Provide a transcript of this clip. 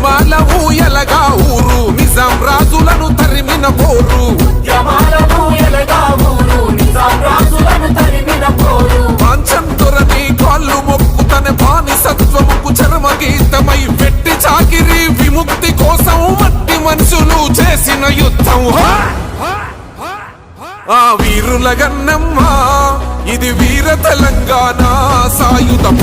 ఉద్యమాల ఊయలగా ఊరు. నిజాం రాజులను తరిమిన పోరు. మొక్కు తన బానిసత్వముకు చర్మ పెట్టి చాకిరి విముక్తి కోసం మట్టి మనుషులు చేసిన యుద్ధం. ఆ వీరుల గన్నమ్మా ఇది వీర తెలంగాణ సాయుధం.